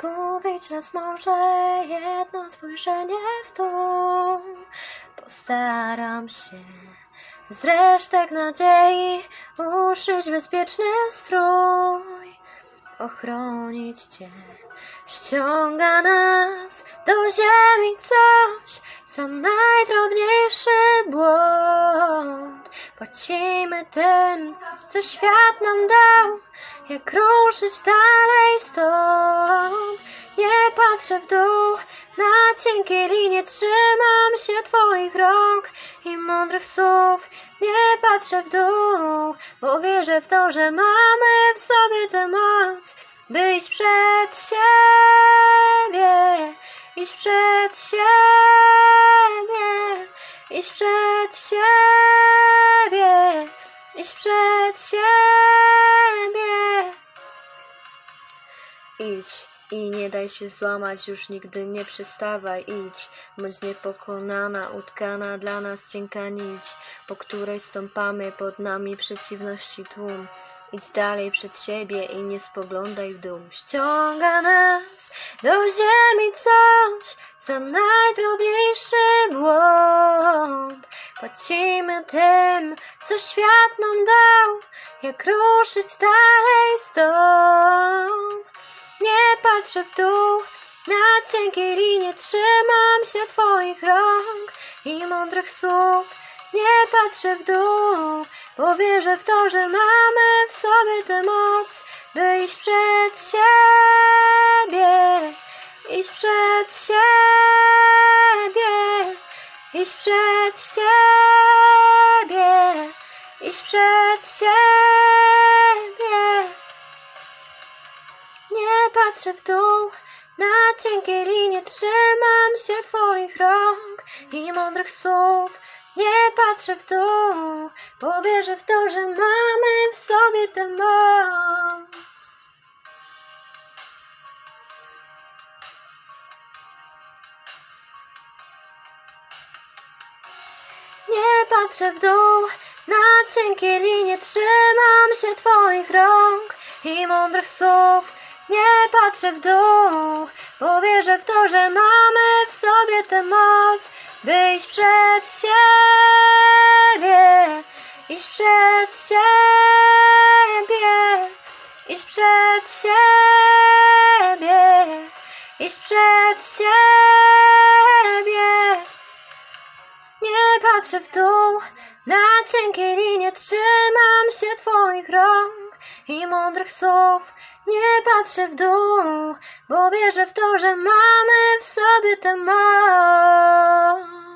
Zgubić nas może jedno spojrzenie w dół. Postaram się z resztek nadziei uszyć bezpieczny strój. Ochronić Cię ściąga nas do ziemi coś za najdrobniejszy błąd. Płacimy tym, co świat nam dał, jak ruszyć dalej stąd. Patrzę w dół, na cienkie linie trzymam się Twoich rąk i mądrych słów. Nie patrzę w dół, bo wierzę w to, że mamy w sobie tę moc, by iść przed siebie, iść przed siebie, iść przed siebie, iść przed siebie. Idź i nie daj się złamać, już nigdy nie przestawaj, idź, bądź niepokonana, utkana dla nas cienka nić, po której stąpamy pod nami przeciwności tłum. Idź dalej przed siebie i nie spoglądaj w dół. Ściąga nas do ziemi coś za najdrobniejszy błąd. Płacimy tym, co świat nam dał, jak ruszyć dalej stąd. Nie patrzę w dół, na cienkiej linie trzymam się Twoich rąk i mądrych słów. Nie patrzę w dół, bo wierzę w to, że mamy w sobie tę moc, by iść przed siebie, iść przed siebie, iść przed siebie, iść przed siebie. Patrzę w dół, na cienkiej linie trzymam się Twoich rąk i mądrych słów. Nie patrzę w dół, bo wierzę w to, że mamy w sobie tę moc. Nie patrzę w dół, na cienkie linie trzymam się Twoich rąk i mądrych słów. Nie patrzę w dół, bo wierzę w to, że mamy w sobie tę moc, by iść przed siebie, iść przed siebie, iść przed siebie, iść przed siebie. Nie patrzę w dół, na cienkiej linie trzymam się Twoich rąk i mądrych słów. Nie patrzę w dół, bo wierzę w to, że mamy w sobie tę moc.